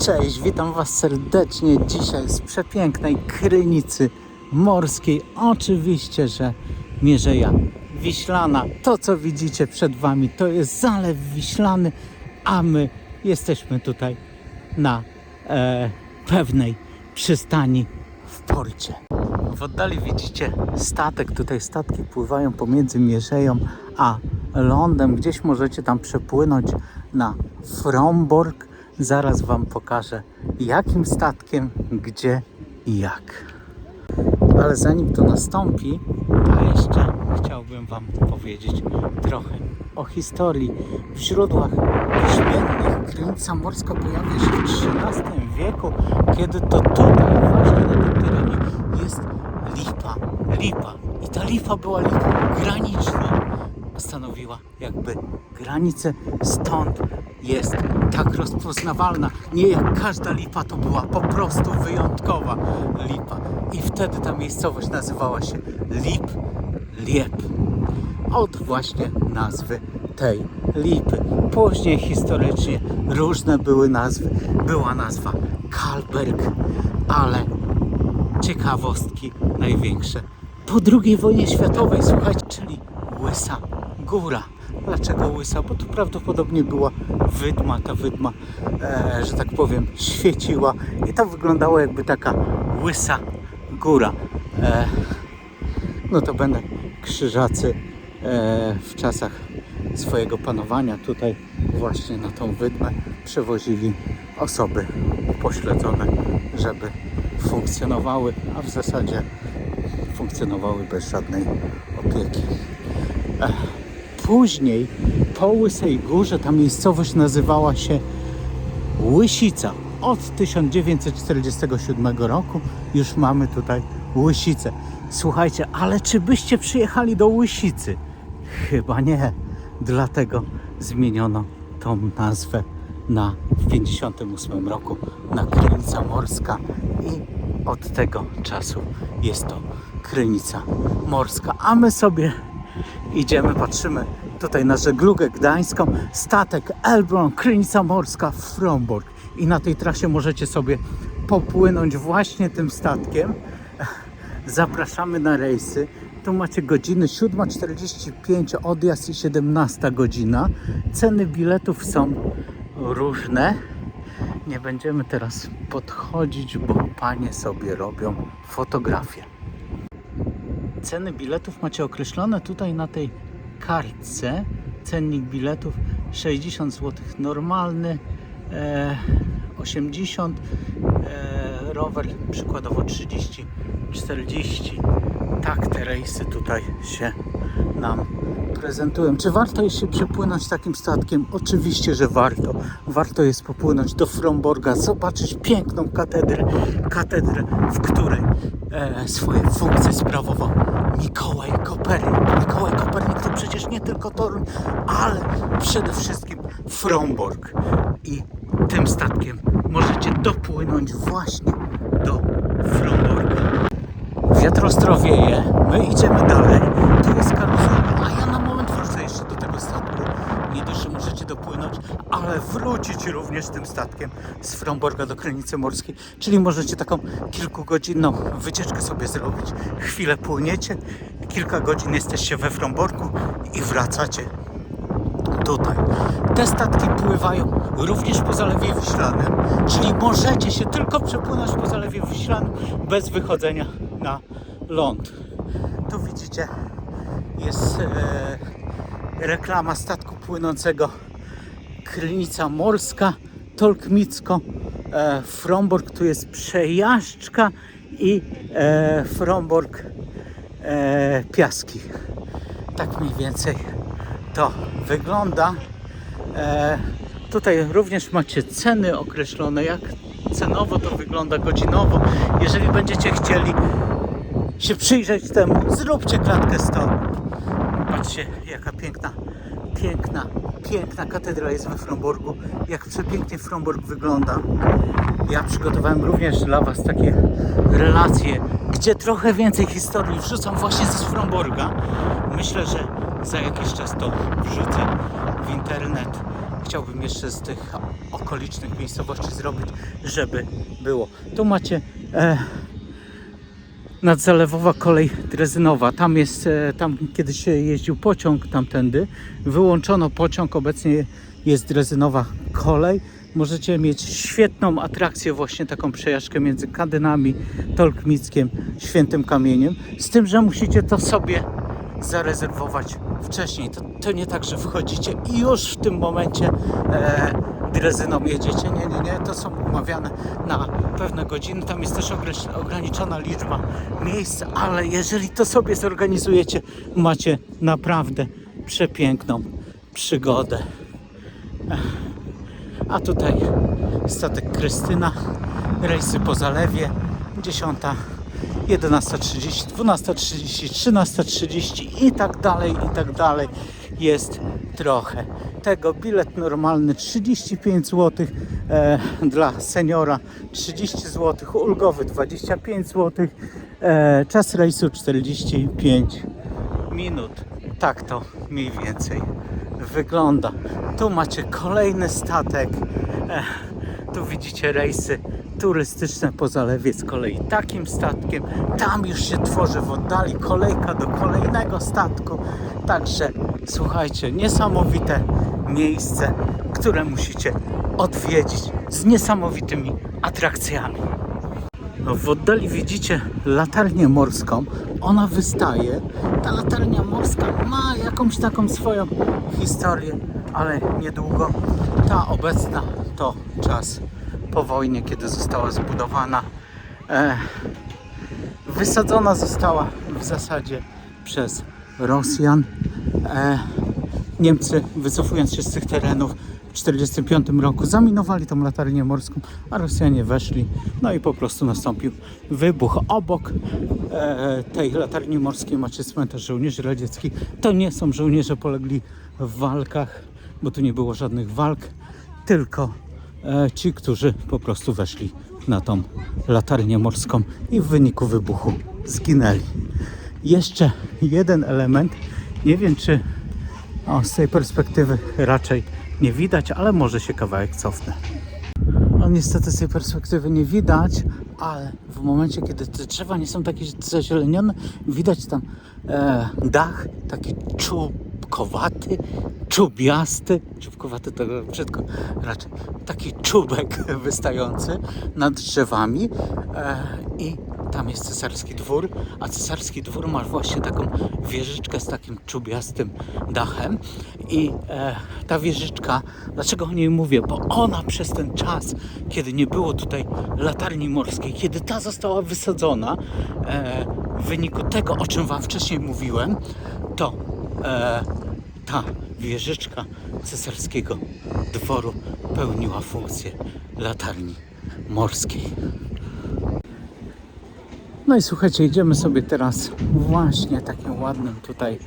Cześć, witam Was serdecznie dzisiaj z przepięknej Krynicy Morskiej. Oczywiście, że Mierzeja Wiślana. To, co widzicie przed Wami, to jest Zalew Wiślany, a my jesteśmy tutaj na e, pewnej przystani w porcie. W oddali widzicie statek. Tutaj statki pływają pomiędzy Mierzeją a lądem. Gdzieś możecie tam przepłynąć na Fromborg. Zaraz Wam pokażę jakim statkiem, gdzie i jak. Ale zanim to nastąpi, to jeszcze chciałbym Wam powiedzieć trochę o historii. W źródłach piśmiennych Krynica Morska pojawia się w XIII wieku, kiedy to tutaj, właśnie na tym terenie, jest lipa. Lipa. I ta lipa była lipą graniczną. Stanowiła jakby granicę, stąd jest tak rozpoznawalna. Nie jak każda lipa, to była po prostu wyjątkowa lipa. I wtedy ta miejscowość nazywała się Lip Liep. Od właśnie nazwy tej lipy. Później historycznie różne były nazwy. Była nazwa Kalberg, ale ciekawostki największe. Po II wojnie światowej, słuchajcie, czyli Łysa Góra. Dlaczego łysa? Bo tu prawdopodobnie była wydma. Ta wydma, e, że tak powiem, świeciła i to wyglądało jakby taka łysa góra. E, no to będę krzyżacy e, w czasach swojego panowania tutaj właśnie na tą wydmę przewozili osoby upośledzone, żeby funkcjonowały, a w zasadzie funkcjonowały bez żadnej opieki. E, Później po Łysej Górze ta miejscowość nazywała się Łysica. Od 1947 roku już mamy tutaj Łysicę. Słuchajcie, ale czy byście przyjechali do Łysicy? Chyba nie. Dlatego zmieniono tą nazwę na w 58 roku na Krynica Morska i od tego czasu jest to Krynica Morska. A my sobie idziemy, patrzymy tutaj na żeglugę gdańską, statek Elbron, Krynica Morska, Fromborg. I na tej trasie możecie sobie popłynąć właśnie tym statkiem. Zapraszamy na rejsy. Tu macie godziny 7.45 odjazd i 17 godzina. Ceny biletów są różne. Nie będziemy teraz podchodzić, bo panie sobie robią fotografię. Ceny biletów macie określone tutaj na tej kartce. Cennik biletów 60 zł normalny, e, 80 e, rower przykładowo 30, 40. Tak te rejsy tutaj się nam prezentują. Czy warto jest się przepłynąć takim statkiem? Oczywiście, że warto. Warto jest popłynąć do Fromborga, zobaczyć piękną katedrę, katedrę, w której e, swoje funkcje sprawował Mikołaj Kopernik. Mikołaj Kopernik to przecież nie tylko Toruń, ale przede wszystkim Fromborg. I tym statkiem możecie dopłynąć właśnie do Fromborga. Wiatrostro wieje, my idziemy dalej. Tu jest karuzela, a ja na moment wrócę jeszcze do tego statku. Nie dość, że dopłynąć, ale wrócić również tym statkiem z Fromborga do Krynicy Morskiej. Czyli możecie taką kilkugodzinną wycieczkę sobie zrobić. Chwilę płyniecie, kilka godzin jesteście we Fromborgu i wracacie tutaj. Te statki pływają również po Zalewie Wiślanym, czyli możecie się tylko przepłynąć po Zalewie Wiślanym bez wychodzenia na ląd. Tu widzicie jest e, reklama statku płynącego Krynica Morska, Tolkmicko, e, Fromborg, tu jest przejażdżka i e, Fromborg e, Piaski. Tak mniej więcej to wygląda. E, tutaj również macie ceny określone, jak cenowo to wygląda godzinowo. Jeżeli będziecie chcieli się przyjrzeć temu, zróbcie klatkę stąd. Patrzcie, jaka piękna, piękna, piękna katedra jest we Fromborgu. Jak przepięknie Fromborg wygląda. Ja przygotowałem również dla Was takie relacje, gdzie trochę więcej historii wrzucam właśnie z Fromborga. Myślę, że za jakiś czas to wrzucę w internet, chciałbym jeszcze z tych okolicznych miejscowości zrobić, żeby było. Tu macie e, nadzalewowa kolej drezynowa. Tam jest, e, tam kiedyś jeździł pociąg tamtędy. Wyłączono pociąg, obecnie jest drezynowa kolej. Możecie mieć świetną atrakcję, właśnie taką przejażdżkę między Kadynami, Tolkmickiem, Świętym Kamieniem. Z tym, że musicie to sobie zarezerwować wcześniej. To, to nie tak, że wchodzicie i już w tym momencie e, drezyną jedziecie. Nie, nie, nie. To są umawiane na pewne godziny. Tam jest też ograniczona liczba miejsc, ale jeżeli to sobie zorganizujecie, macie naprawdę przepiękną przygodę. A tutaj statek Krystyna, rejsy po zalewie, 10, 11.30, 12.30, 13.30 i tak dalej, i tak dalej. Jest trochę tego. Bilet normalny 35 zł, e, dla seniora 30 zł, ulgowy 25 zł, e, czas rejsu 45 minut. Tak to mniej więcej wygląda. Tu macie kolejny statek. Ech, tu widzicie rejsy turystyczne po zalewie z kolei takim statkiem. Tam już się tworzy w oddali kolejka do kolejnego statku. Także słuchajcie, niesamowite miejsce, które musicie odwiedzić z niesamowitymi atrakcjami. No, w oddali widzicie latarnię morską. Ona wystaje. Ta latarnia morska ma jakąś taką swoją historię, ale niedługo. Ta obecna to czas po wojnie, kiedy została zbudowana. E, wysadzona została w zasadzie przez Rosjan. E, Niemcy, wycofując się z tych terenów w 1945 roku, zaminowali tą latarnię morską, a Rosjanie weszli. No i po prostu nastąpił wybuch. Obok e, tej latarni morskiej macie cmentarz żołnierzy radzieckich. To nie są żołnierze polegli w walkach, bo tu nie było żadnych walk, tylko ci, którzy po prostu weszli na tą latarnię morską i w wyniku wybuchu zginęli. Jeszcze jeden element. Nie wiem, czy o, z tej perspektywy raczej nie widać, ale może się kawałek cofnę. No niestety z tej perspektywy nie widać, ale w momencie, kiedy te drzewa nie są takie zazielenione, widać tam e, dach taki czubkowaty, czubiasty, czubkowaty to brzydko. Raczej, taki czubek wystający nad drzewami. E, i tam jest cesarski dwór, a cesarski dwór ma właśnie taką wieżyczkę z takim czubiastym dachem. I e, ta wieżyczka, dlaczego o niej mówię? Bo ona przez ten czas, kiedy nie było tutaj latarni morskiej, kiedy ta została wysadzona, e, w wyniku tego, o czym Wam wcześniej mówiłem, to e, ta wieżyczka cesarskiego dworu pełniła funkcję latarni morskiej. No i słuchajcie, idziemy sobie teraz właśnie takim ładnym tutaj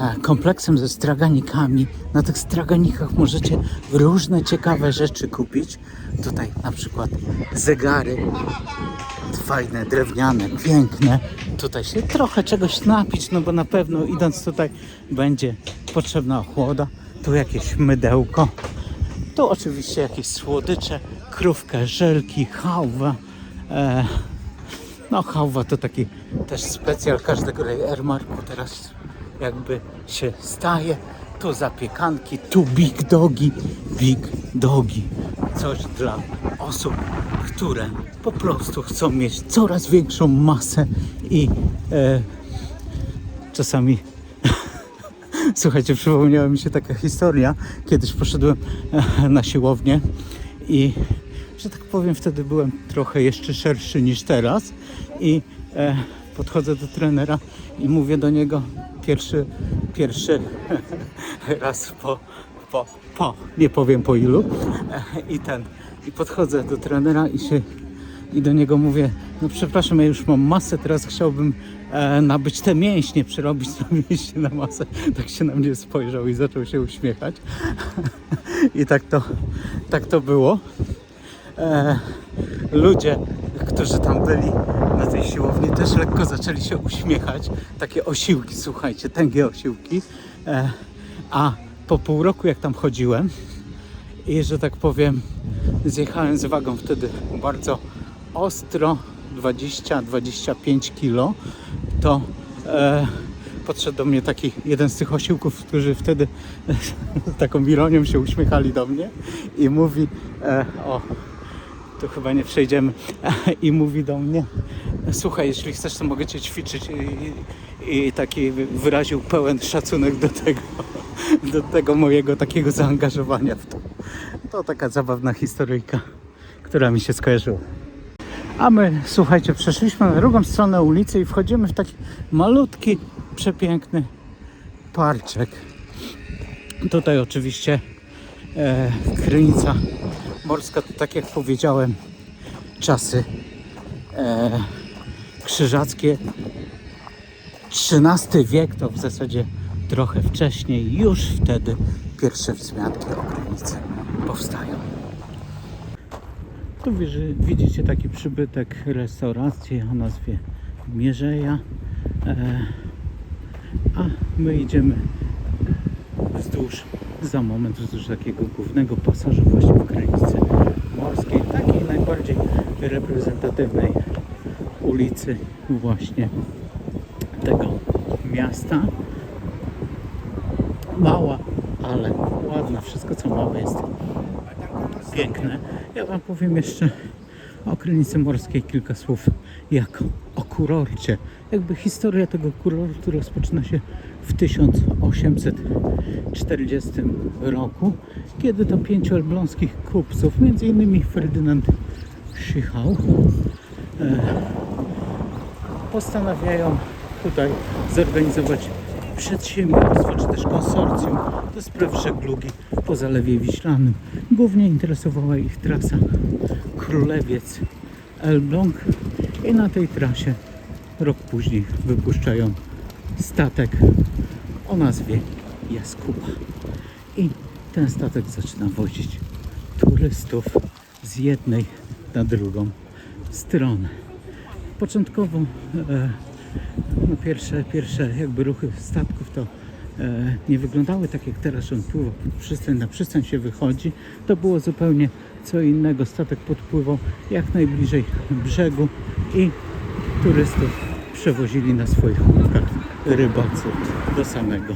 e, kompleksem ze straganikami. Na tych straganikach możecie różne ciekawe rzeczy kupić. Tutaj na przykład zegary fajne, drewniane, piękne. Tutaj się trochę czegoś napić, no bo na pewno idąc tutaj będzie potrzebna ochłoda. Tu jakieś mydełko. Tu oczywiście jakieś słodycze, krówkę, żelki, hałwa. E, no hałwa to taki też specjal każdego R-Marku teraz jakby się staje. Tu zapiekanki, tu big dogi, big dogi. Coś dla osób, które po prostu chcą mieć coraz większą masę i e, czasami Słuchajcie, przypomniała mi się taka historia. Kiedyś poszedłem e, na siłownię i, że tak powiem, wtedy byłem trochę jeszcze szerszy niż teraz i e, podchodzę do trenera i mówię do niego pierwszy, pierwszy raz po, po, po, nie powiem po ilu i ten, i podchodzę do trenera i się i do niego mówię, no przepraszam, ja już mam masę, teraz chciałbym e, nabyć te mięśnie, przerobić te mięśnie na masę. Tak się na mnie spojrzał i zaczął się uśmiechać. I tak to, tak to było. E, ludzie, którzy tam byli na tej siłowni, też lekko zaczęli się uśmiechać. Takie osiłki, słuchajcie, tęgie osiłki. E, a po pół roku, jak tam chodziłem, i że tak powiem zjechałem z wagą wtedy bardzo ostro 20-25 kilo to e, podszedł do mnie taki jeden z tych osiłków, którzy wtedy z taką ironią się uśmiechali do mnie i mówi e, o tu chyba nie przejdziemy i mówi do mnie słuchaj, jeśli chcesz to mogę cię ćwiczyć i, i taki wyraził pełen szacunek do tego do tego mojego takiego zaangażowania w to. To taka zabawna historyjka, która mi się skojarzyła. A my, słuchajcie, przeszliśmy na drugą stronę ulicy i wchodzimy w taki malutki, przepiękny parczek. Tutaj oczywiście e, Krynica Morska, to tak jak powiedziałem, czasy e, krzyżackie. XIII wiek to w zasadzie trochę wcześniej, już wtedy pierwsze wzmianki o Krynicy powstają. Tu widzicie taki przybytek restauracji o nazwie Mierzeja. E, a my idziemy wzdłuż, za moment wzdłuż takiego głównego pasażu właśnie w Krynicy Morskiej, takiej najbardziej reprezentatywnej ulicy właśnie tego miasta. Mała, ale ładna. Wszystko co mamy jest piękne. Ja Wam powiem jeszcze o Krynicy Morskiej kilka słów jak o kurorcie. Jakby historia tego kurortu rozpoczyna się w 1840 roku, kiedy to pięciu elbląskich kupców, innymi Ferdynand Schichał, e, postanawiają tutaj zorganizować przedsiębiorstwo czy też konsorcjum do spraw żeglugi po Zalewie Wiślanym. Głównie interesowała ich trasa Królewiec Elbląg i na tej trasie rok później wypuszczają statek o nazwie Jaskuba. I ten statek zaczyna wozić turystów z jednej na drugą stronę. Początkowo e, no pierwsze, pierwsze jakby ruchy statków to e, nie wyglądały tak jak teraz, że on pływa pod przystań, na przystań się wychodzi. To było zupełnie co innego. Statek podpływał jak najbliżej brzegu i turystów przewozili na swoich łódkach rybacy do samego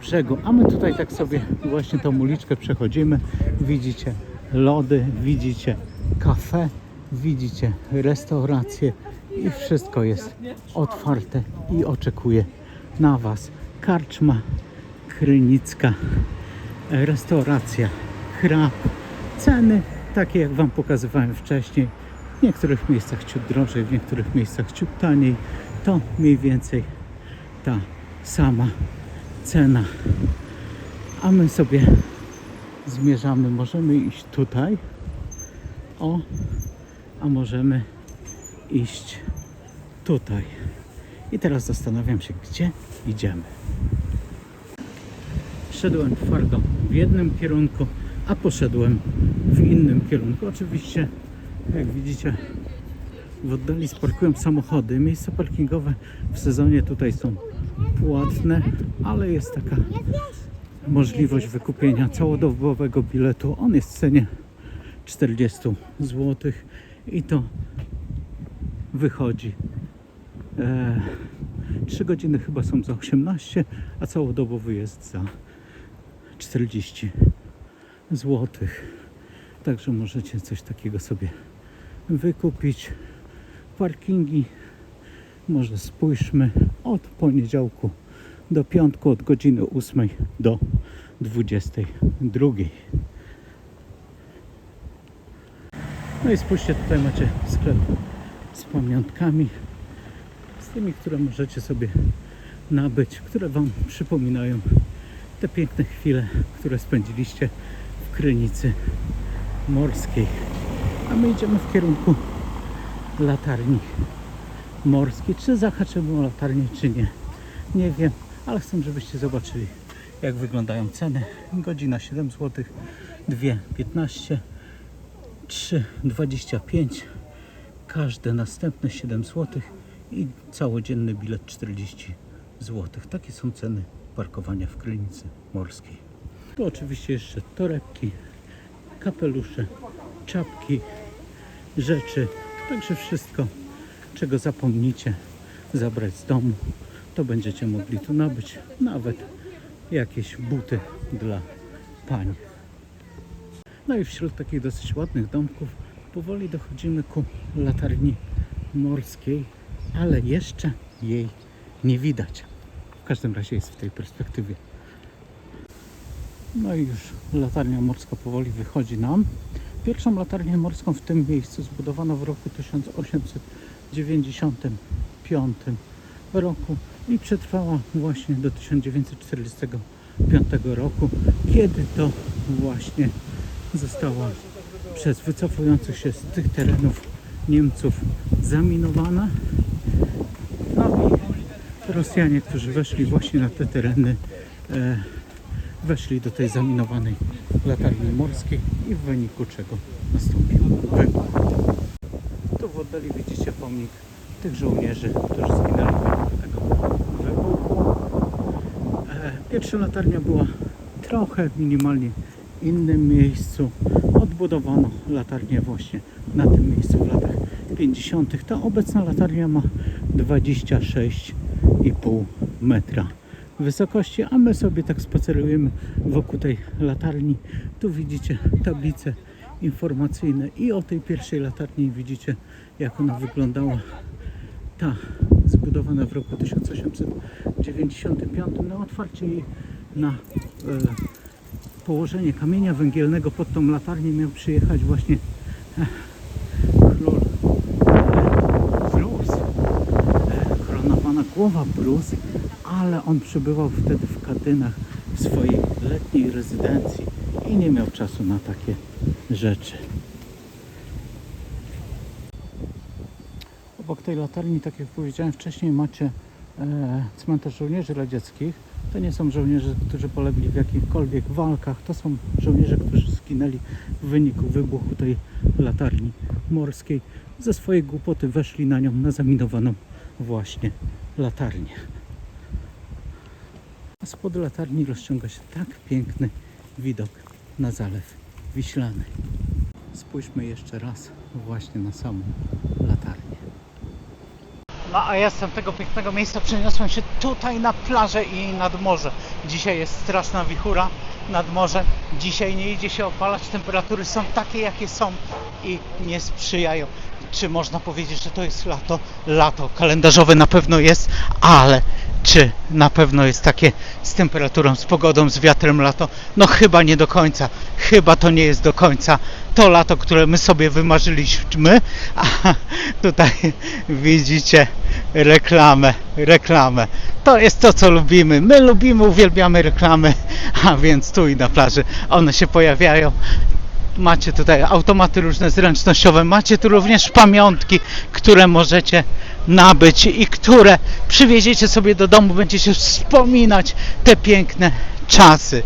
brzegu. A my tutaj tak sobie właśnie tą uliczkę przechodzimy. Widzicie lody, widzicie kafe, widzicie restauracje i wszystko jest otwarte i oczekuje na Was. Karczma Krynicka, restauracja, chrap, ceny takie jak Wam pokazywałem wcześniej. W niektórych miejscach ciut drożej, w niektórych miejscach ciut taniej. To mniej więcej ta sama cena. A my sobie zmierzamy. Możemy iść tutaj. O, a możemy iść tutaj. I teraz zastanawiam się, gdzie idziemy. Szedłem twardo w jednym kierunku, a poszedłem w innym kierunku. Oczywiście, jak widzicie, w oddali sparkują samochody. Miejsca parkingowe w sezonie tutaj są płatne, ale jest taka możliwość wykupienia całodobowego biletu. On jest w cenie 40 zł i to wychodzi. E, 3 godziny chyba są za 18, a całodobowy jest za 40 zł. Także możecie coś takiego sobie wykupić. Parkingi może spójrzmy od poniedziałku do piątku od godziny 8 do 22. No i spójrzcie, tutaj macie sklep z pamiątkami, z tymi, które możecie sobie nabyć, które Wam przypominają te piękne chwile, które spędziliście w Krynicy Morskiej. A my idziemy w kierunku latarni morskiej. Czy zahaczymy o latarnię, czy nie? Nie wiem, ale chcę, żebyście zobaczyli, jak wyglądają ceny. Godzina 7 zł, 2,15 3,25 każde następne 7 zł i całodzienny bilet 40 zł. Takie są ceny parkowania w Krynicy Morskiej. Tu oczywiście jeszcze torebki, kapelusze, czapki, rzeczy, także wszystko, czego zapomnicie zabrać z domu, to będziecie mogli tu nabyć nawet jakieś buty dla pań. No i wśród takich dosyć ładnych domków powoli dochodzimy ku latarni morskiej, ale jeszcze jej nie widać. W każdym razie jest w tej perspektywie. No i już latarnia morska powoli wychodzi nam. Pierwszą latarnię morską w tym miejscu zbudowano w roku 1895 roku i przetrwała właśnie do 1945 roku, kiedy to właśnie została przez wycofujących się z tych terenów Niemców zaminowana. No i Rosjanie, którzy weszli właśnie na te tereny, e, weszli do tej zaminowanej latarni morskiej i w wyniku czego nastąpił wybuch. Tu w oddali widzicie pomnik tych żołnierzy, którzy zginęli w wyniku tego wybuchu. E, Pierwsza latarnia była trochę minimalnie innym miejscu. Odbudowano latarnię właśnie na tym miejscu w latach 50. Ta obecna latarnia ma 26,5 metra wysokości, a my sobie tak spacerujemy wokół tej latarni. Tu widzicie tablice informacyjne i o tej pierwszej latarni widzicie jak ona wyglądała. Ta zbudowana w roku 1895 na otwarcie jej na e, położenie kamienia węgielnego pod tą latarnię miał przyjechać właśnie e, król e, Bruce, e, koronowana głowa Bruce, ale on przebywał wtedy w Kadynach w swojej letniej rezydencji i nie miał czasu na takie rzeczy. Obok tej latarni, tak jak powiedziałem wcześniej, macie e, cmentarz żołnierzy radzieckich. To nie są żołnierze, którzy polegli w jakichkolwiek walkach. To są żołnierze, którzy zginęli w wyniku wybuchu tej latarni morskiej. Ze swojej głupoty weszli na nią, na zaminowaną właśnie latarnię. A spod latarni rozciąga się tak piękny widok na Zalew Wiślany. Spójrzmy jeszcze raz właśnie na samą latarnię. No a ja z tamtego pięknego miejsca przeniosłem się tutaj na plażę i nad morze. Dzisiaj jest straszna wichura nad morzem. Dzisiaj nie idzie się opalać, temperatury są takie jakie są i nie sprzyjają. Czy można powiedzieć, że to jest lato? Lato kalendarzowe na pewno jest, ale czy na pewno jest takie z temperaturą, z pogodą, z wiatrem lato? No chyba nie do końca. Chyba to nie jest do końca to lato, które my sobie wymarzyliśmy. A tutaj widzicie reklamę, reklamę. To jest to, co lubimy. My lubimy, uwielbiamy reklamy, a więc tu i na plaży one się pojawiają. Macie tutaj automaty różne zręcznościowe, macie tu również pamiątki, które możecie nabyć i które przywieziecie sobie do domu, będziecie wspominać te piękne czasy,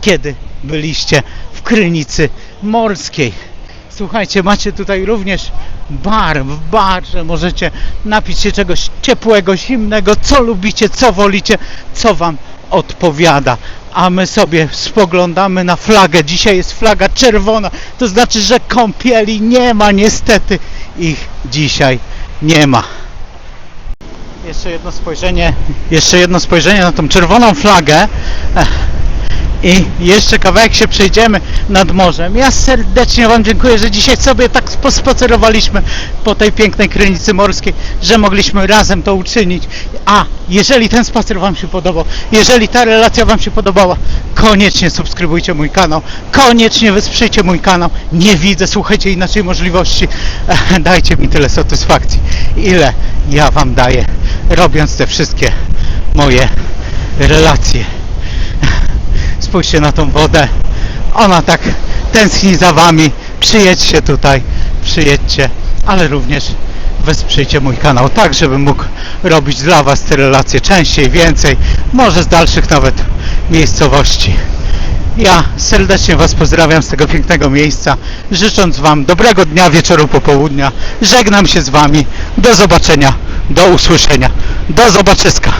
kiedy byliście w Krynicy Morskiej. Słuchajcie, macie tutaj również bar, w barze możecie napić się czegoś ciepłego, zimnego, co lubicie, co wolicie, co wam odpowiada. A my sobie spoglądamy na flagę. Dzisiaj jest flaga czerwona, to znaczy, że kąpieli nie ma, niestety ich dzisiaj nie ma. Jeszcze jedno spojrzenie, jeszcze jedno spojrzenie na tą czerwoną flagę. I jeszcze kawałek się przejdziemy nad morzem. Ja serdecznie Wam dziękuję, że dzisiaj sobie tak pospacerowaliśmy po tej pięknej krynicy morskiej, że mogliśmy razem to uczynić. A jeżeli ten spacer Wam się podobał, jeżeli ta relacja Wam się podobała, koniecznie subskrybujcie mój kanał, koniecznie wesprzyjcie mój kanał. Nie widzę, słuchajcie, inaczej możliwości. Dajcie mi tyle satysfakcji, ile ja Wam daję, robiąc te wszystkie moje relacje. Spójrzcie na tą wodę. Ona tak tęskni za wami. Przyjedźcie tutaj, przyjedźcie, ale również wesprzyjcie mój kanał, tak żebym mógł robić dla was te relacje częściej, więcej, może z dalszych nawet miejscowości. Ja serdecznie Was pozdrawiam z tego pięknego miejsca, życząc Wam dobrego dnia, wieczoru, popołudnia. Żegnam się z Wami. Do zobaczenia, do usłyszenia, do zobaczyska.